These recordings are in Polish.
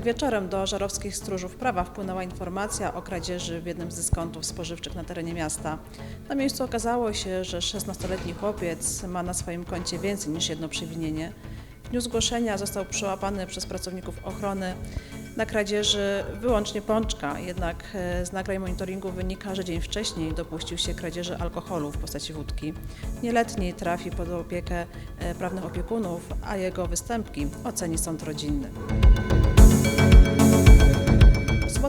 poniedziałek wieczorem do żarowskich stróżów prawa wpłynęła informacja o kradzieży w jednym z dyskontów spożywczych na terenie miasta. Na miejscu okazało się, że 16-letni chłopiec ma na swoim koncie więcej niż jedno przewinienie. W dniu zgłoszenia został przyłapany przez pracowników ochrony na kradzieży wyłącznie pączka, jednak e, z nagrań monitoringu wynika, że dzień wcześniej dopuścił się kradzieży alkoholu w postaci wódki. Nieletni trafi pod opiekę e, prawnych opiekunów, a jego występki oceni sąd rodzinny.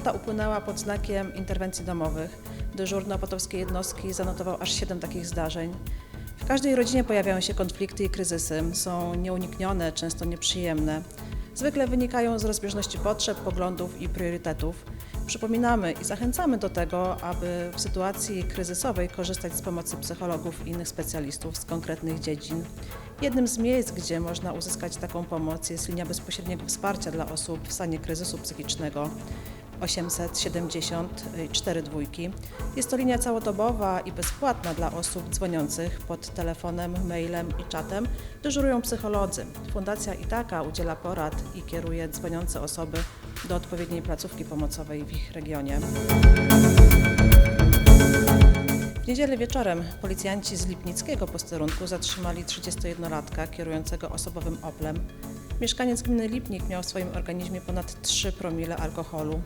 Sobota upłynęła pod znakiem interwencji domowych. Dyżurny opatowskiej jednostki zanotował aż 7 takich zdarzeń. W każdej rodzinie pojawiają się konflikty i kryzysy. Są nieuniknione, często nieprzyjemne. Zwykle wynikają z rozbieżności potrzeb, poglądów i priorytetów. Przypominamy i zachęcamy do tego, aby w sytuacji kryzysowej korzystać z pomocy psychologów i innych specjalistów z konkretnych dziedzin. Jednym z miejsc, gdzie można uzyskać taką pomoc jest linia bezpośredniego wsparcia dla osób w stanie kryzysu psychicznego 874 dwójki. Jest to linia całodobowa i bezpłatna dla osób dzwoniących pod telefonem, mailem i czatem. Dyżurują psycholodzy. Fundacja Itaka udziela porad i kieruje dzwoniące osoby do odpowiedniej placówki pomocowej w ich regionie. W niedzielę wieczorem policjanci z Lipnickiego posterunku zatrzymali 31-latka kierującego osobowym Oplem. Mieszkaniec gminy Lipnik miał w swoim organizmie ponad 3 promile alkoholu.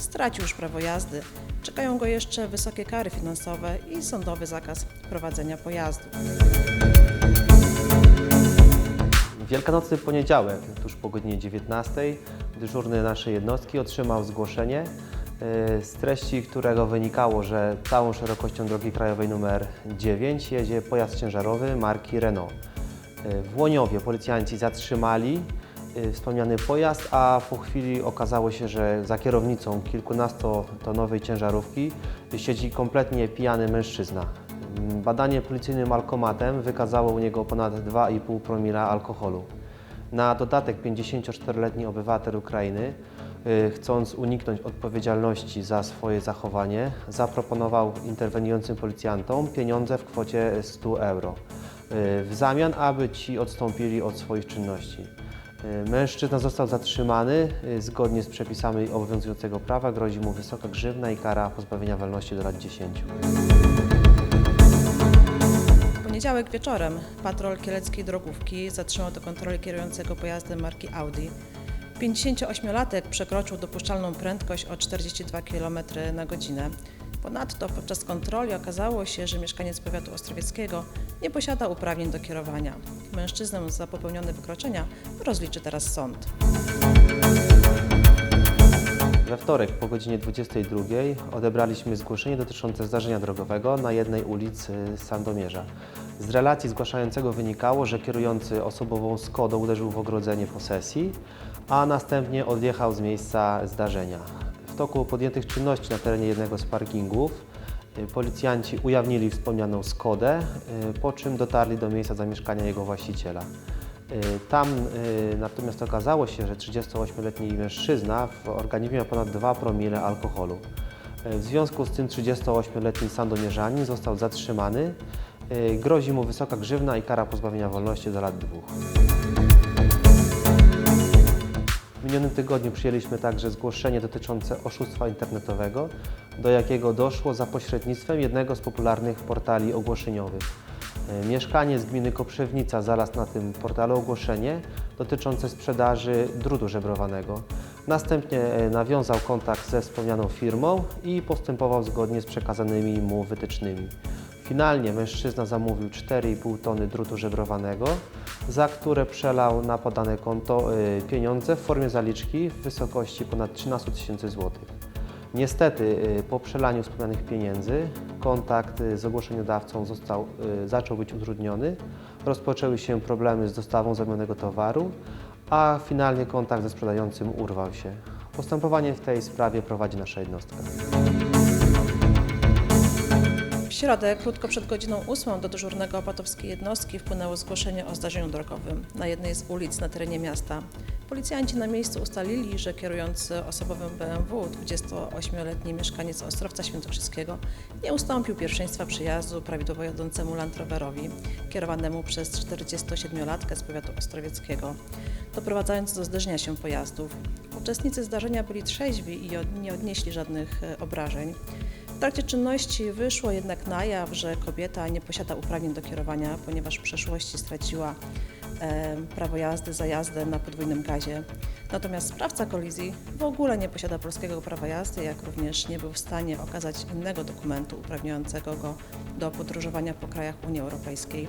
Stracił już prawo jazdy. Czekają go jeszcze wysokie kary finansowe i sądowy zakaz prowadzenia pojazdu. Wielkanocny poniedziałek, tuż po godzinie 19, dyżurny naszej jednostki otrzymał zgłoszenie, y, z treści którego wynikało, że całą szerokością drogi krajowej nr 9 jedzie pojazd ciężarowy marki Renault. Y, W Łoniowie policjanci zatrzymali wspomniany pojazd, a po chwili okazało się, że za kierownicą kilkunastotonowej ciężarówki siedzi kompletnie pijany mężczyzna. Badanie policyjnym alkomatem wykazało u niego ponad 2,5 promila alkoholu. Na dodatek 54-letni obywatel Ukrainy, y, chcąc uniknąć odpowiedzialności za swoje zachowanie, zaproponował interweniującym policjantom pieniądze w kwocie 100 euro. y, W zamian, aby ci odstąpili od swoich czynności. Y, Mężczyzna został zatrzymany. y, Zgodnie z przepisami obowiązującego prawa grozi mu wysoka grzywna i kara pozbawienia wolności do lat 10. W poniedziałek wieczorem patrol kieleckiej drogówki zatrzymał do kontroli kierującego pojazdem marki Audi. 58-latek przekroczył dopuszczalną prędkość o 42 km na godzinę. Ponadto podczas kontroli okazało się, że mieszkaniec powiatu ostrowieckiego nie posiada uprawnień do kierowania. Mężczyznę za popełnione wykroczenia rozliczy teraz sąd. We wtorek po godzinie 22 odebraliśmy zgłoszenie dotyczące zdarzenia drogowego na jednej ulicy Sandomierza. Z relacji zgłaszającego wynikało, że kierujący osobową Skodą uderzył w ogrodzenie posesji, a następnie odjechał z miejsca zdarzenia. Toku podjętych czynności na terenie jednego z parkingów y, policjanci ujawnili wspomnianą Skodę, y, po czym dotarli do miejsca zamieszkania jego właściciela. Y, Tam natomiast okazało się, że 38-letni mężczyzna w organizmie ma ponad 2 promile alkoholu. W związku z tym 38-letni sandomierzanin został zatrzymany. Grozi mu wysoka grzywna i kara pozbawienia wolności do lat dwóch. Minionym tygodniu przyjęliśmy także zgłoszenie dotyczące oszustwa internetowego, do jakiego doszło za pośrednictwem jednego z popularnych portali ogłoszeniowych. E, Mieszkaniec gminy Koprzewnica znalazł na tym portalu ogłoszenie dotyczące sprzedaży drutu żebrowanego. Następnie e, nawiązał kontakt ze wspomnianą firmą i postępował zgodnie z przekazanymi mu wytycznymi. Finalnie mężczyzna zamówił 4,5 tony drutu żebrowanego, za które przelał na podane konto y, pieniądze w formie zaliczki w wysokości ponad 13 tysięcy złotych. Niestety y, po przelaniu wspomnianych pieniędzy kontakt y, z ogłoszeniodawcą został, zaczął być utrudniony, rozpoczęły się problemy z dostawą zamówionego towaru, a finalnie kontakt ze sprzedającym urwał się. Postępowanie w tej sprawie prowadzi nasza jednostka. Środę, krótko przed godziną 8 do dyżurnego opatowskiej jednostki wpłynęło zgłoszenie o zdarzeniu drogowym na jednej z ulic na terenie miasta. Policjanci na miejscu ustalili, że kierujący osobowym BMW 28-letni mieszkaniec Ostrowca Świętokrzyskiego nie ustąpił pierwszeństwa przyjazdu prawidłowo jadącemu Land Roverowi kierowanemu przez 47-latkę z powiatu ostrowieckiego, doprowadzając do zderzenia się pojazdów. Uczestnicy zdarzenia byli trzeźwi i nie odnieśli żadnych e, obrażeń. Trakcie czynności wyszło jednak na jaw, że kobieta nie posiada uprawnień do kierowania, ponieważ w przeszłości straciła prawo jazdy za jazdę na podwójnym gazie. Natomiast sprawca kolizji w ogóle nie posiada polskiego prawa jazdy, jak również nie był w stanie okazać innego dokumentu uprawniającego go do podróżowania po krajach Unii Europejskiej.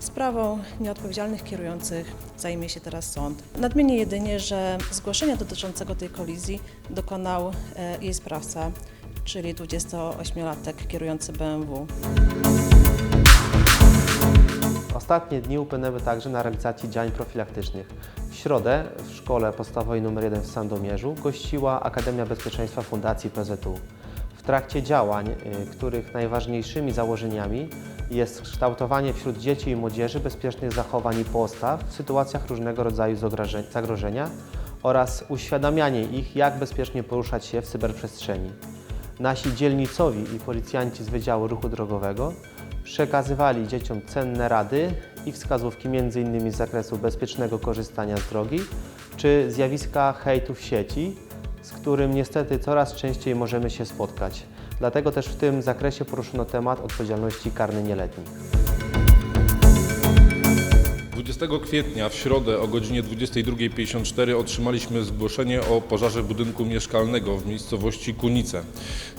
Sprawą nieodpowiedzialnych kierujących zajmie się teraz sąd. Nadmienię jedynie, że zgłoszenia dotyczącego tej kolizji dokonał e, jej sprawca, czyli 28-latek kierujący BMW. Ostatnie dni upłynęły także na realizacji działań profilaktycznych. W środę w szkole podstawowej nr 1 w Sandomierzu gościła Akademia Bezpieczeństwa Fundacji PZU. W trakcie działań, y, których najważniejszymi założeniami jest kształtowanie wśród dzieci i młodzieży bezpiecznych zachowań i postaw w sytuacjach różnego rodzaju zagroże- zagrożenia oraz uświadamianie ich, jak bezpiecznie poruszać się w cyberprzestrzeni. Nasi dzielnicowi i policjanci z Wydziału Ruchu Drogowego przekazywali dzieciom cenne rady i wskazówki m.in. z zakresu bezpiecznego korzystania z drogi czy zjawiska hejtu w sieci, z którym niestety coraz częściej możemy się spotkać. Dlatego też w tym zakresie poruszono temat odpowiedzialności karnej nieletnich. 20 kwietnia w środę o godzinie 22.54 otrzymaliśmy zgłoszenie o pożarze budynku mieszkalnego w miejscowości Kunice.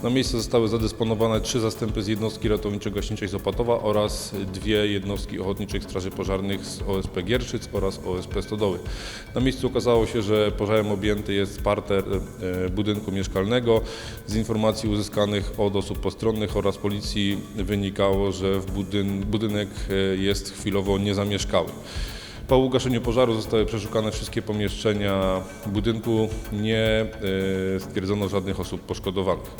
Na miejsce zostały zadysponowane trzy zastępy z jednostki ratowniczo-gaśniczej z Opatowa oraz dwie jednostki ochotniczych straży pożarnych z OSP Gierszyc oraz OSP Stodoły. Na miejscu okazało się, że pożarem objęty jest parter e, budynku mieszkalnego. Z informacji uzyskanych od osób postronnych oraz policji wynikało, że w budyn budynek e, jest chwilowo niezamieszkały. Po ugaszeniu pożaru zostały przeszukane wszystkie pomieszczenia budynku. Nie e, stwierdzono żadnych osób poszkodowanych.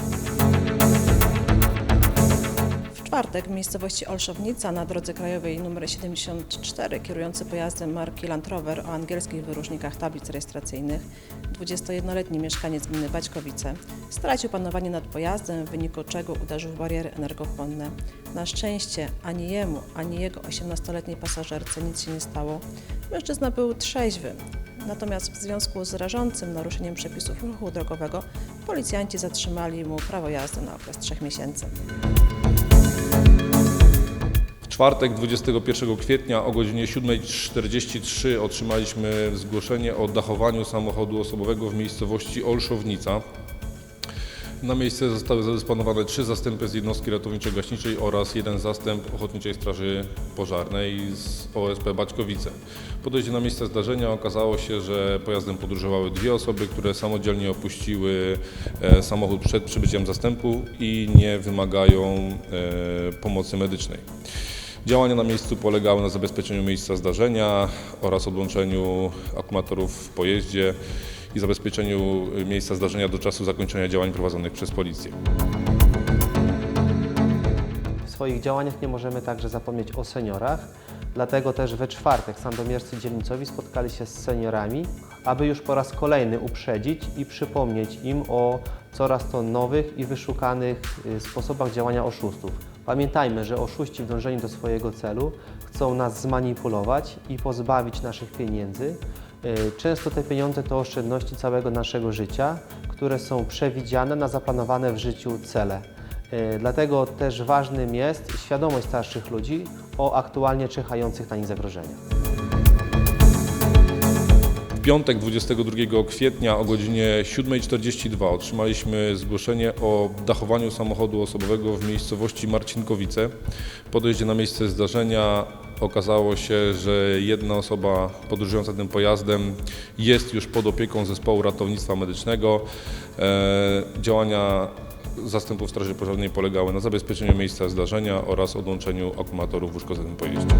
Czwartek w miejscowości Olszownica na drodze krajowej nr 74 kierujący pojazdem marki Land Rover o angielskich wyróżnikach tablic rejestracyjnych 21-letni mieszkaniec gminy Baćkowice stracił panowanie nad pojazdem, w wyniku czego uderzył w bariery energochłonne. Na szczęście ani jemu, ani jego 18-letniej pasażerce nic się nie stało. Mężczyzna był trzeźwy. Natomiast w związku z rażącym naruszeniem przepisów ruchu drogowego policjanci zatrzymali mu prawo jazdy na okres trzech miesięcy. Czwartek 21 kwietnia o godzinie 7.43 otrzymaliśmy zgłoszenie o dachowaniu samochodu osobowego w miejscowości Olszownica. Na miejsce zostały zadysponowane trzy zastępy z jednostki ratowniczo-gaśniczej oraz jeden zastęp Ochotniczej Straży Pożarnej z OSP Baćkowice. Po dojściu na miejsce zdarzenia okazało się, że pojazdem podróżowały dwie osoby, które samodzielnie opuściły e, samochód przed przybyciem zastępu i nie wymagają e, pomocy medycznej. Działania na miejscu polegały na zabezpieczeniu miejsca zdarzenia oraz odłączeniu akumulatorów w pojeździe i zabezpieczeniu miejsca zdarzenia do czasu zakończenia działań prowadzonych przez policję. W swoich działaniach nie możemy także zapomnieć o seniorach, dlatego też we czwartek sandomierscy dzielnicowi spotkali się z seniorami, aby już po raz kolejny uprzedzić i przypomnieć im o coraz to nowych i wyszukanych y, sposobach działania oszustów. Pamiętajmy, że oszuści w dążeniu do swojego celu chcą nas zmanipulować i pozbawić naszych pieniędzy. Y, Często te pieniądze to oszczędności całego naszego życia, które są przewidziane na zaplanowane w życiu cele. Y, Dlatego też ważnym jest świadomość starszych ludzi o aktualnie czyhających na nich zagrożeniach. Piątek 22 kwietnia o godzinie 7.42 otrzymaliśmy zgłoszenie o dachowaniu samochodu osobowego w miejscowości Marcinkowice. Po na miejsce zdarzenia okazało się, że jedna osoba podróżująca tym pojazdem jest już pod opieką zespołu ratownictwa medycznego. E, działania zastępów Straży Pożarnej polegały na zabezpieczeniu miejsca zdarzenia oraz odłączeniu akumulatorów w uszkodzonym pojeździe.